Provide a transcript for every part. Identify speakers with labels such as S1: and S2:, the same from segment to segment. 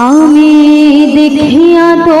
S1: আমি দেখিয়া তো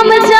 S1: हम जा